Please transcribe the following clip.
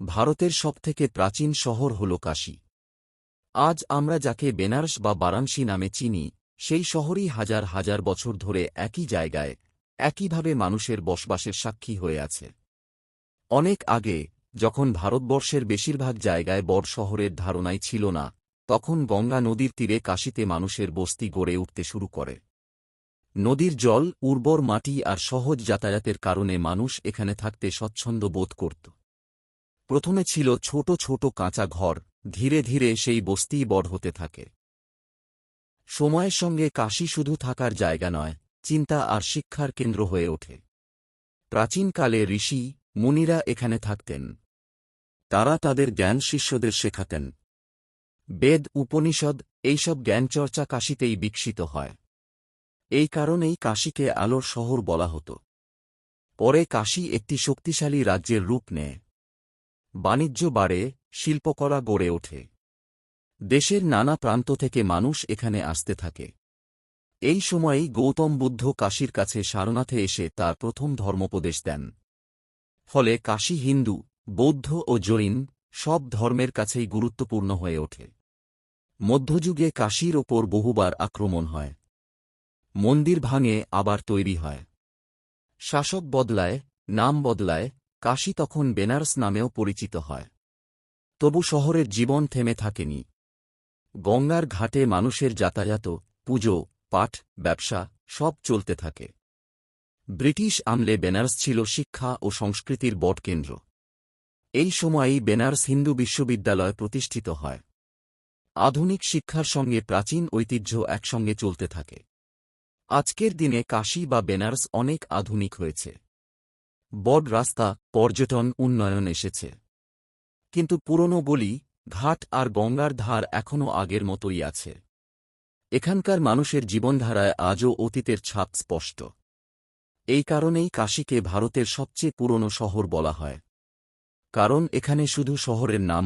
ভারতের সবথেকে প্রাচীন শহর হল কাশী। আজ আমরা যাকে বেনারস বা বারাণসী নামে চিনি, সেই শহরই হাজার হাজার বছর ধরে একই জায়গায়, একইভাবে মানুষের বসবাসের সাক্ষী হয়ে আছে। অনেক আগে, যখন ভারতবর্ষের বেশিরভাগ জায়গায় বড় শহরের ধারণাই ছিল না, তখন গঙ্গা নদীর তীরে কাশীতে মানুষের বস্তি গড়ে উঠতে শুরু করে। নদীর জল, উর্বর মাটি আর সহজ যাতায়াতের কারণে মানুষ এখানে থাকতে স্বচ্ছন্দ বোধ করত। প্রথমে ছিল ছোট ছোট কাঁচা ঘর, ধীরে ধীরে সেই বস্তিই বড় হতে থাকে। সময়ের সঙ্গে কাশী শুধু থাকার জায়গা নয়, চিন্তা আর শিক্ষার কেন্দ্র হয়ে ওঠে। প্রাচীনকালে ঋষি, মুনিরা এখানে থাকতেন। তারা তাদের জ্ঞান শিষ্যদের শেখাতেন। বেদ, উপনিষদ, এইসব জ্ঞানচর্চা কাশীতেই বিকশিত হয়। এই কারণেই কাশীকে আলোর শহর বলা হতো। পরে কাশী একটি শক্তিশালী রাজ্যের রূপ নেয়। বাণিজ্য বাড়ে শিল্পকলা গড়ে ওঠে। দেশের নানা প্রান্ত থেকে মানুষ এখানে আসতে থাকে। এই সময়েই গৌতম বুদ্ধ কাশীর কাছে সারনাথে এসে তার প্রথম ধর্মোপদেশ দেন। ফলে কাশী হিন্দু, বৌদ্ধ ও জৈন সব ধর্মের কাছেই গুরুত্বপূর্ণ হয়ে ওঠে। মধ্যযুগে কাশীর ওপর বহুবার আক্রমণ হয়। মন্দির ভাঙে আবার তৈরি হয়। শাসক বদলায়, নাম বদলায় কাশী তখন বেনারস নামেও পরিচিত হয়। তবু শহরের জীবন থেমে থাকেনি। গঙ্গার ঘাটে মানুষের যাতায়াত, পুজো, পাঠ, ব্যবসা সব চলতে থাকে। ব্রিটিশ আমলে বেনারস ছিল শিক্ষা ও সংস্কৃতির বটকেন্দ্র এই সময়েই বেনারস হিন্দু বিশ্ববিদ্যালয় প্রতিষ্ঠিত হয়। আধুনিক শিক্ষার সঙ্গে প্রাচীন ঐতিহ্য একসঙ্গে চলতে থাকে। আজকের দিনে কাশী বা বেনারস অনেক আধুনিক হয়েছে। বড় রাস্তা, পর্যটন, উন্নয়ন এসেছে। কিন্তু পুরনো গলি, ঘাট আর গঙ্গার ধার এখনও আগের মতোই আছে। এখানকার মানুষের জীবনধারায় আজও অতীতের ছাপ স্পষ্ট। এই কারণেই কাশীকে ভারতের সবচেয়ে পুরনো শহর বলা হয়। কারণ এখানে শুধু শহরের নাম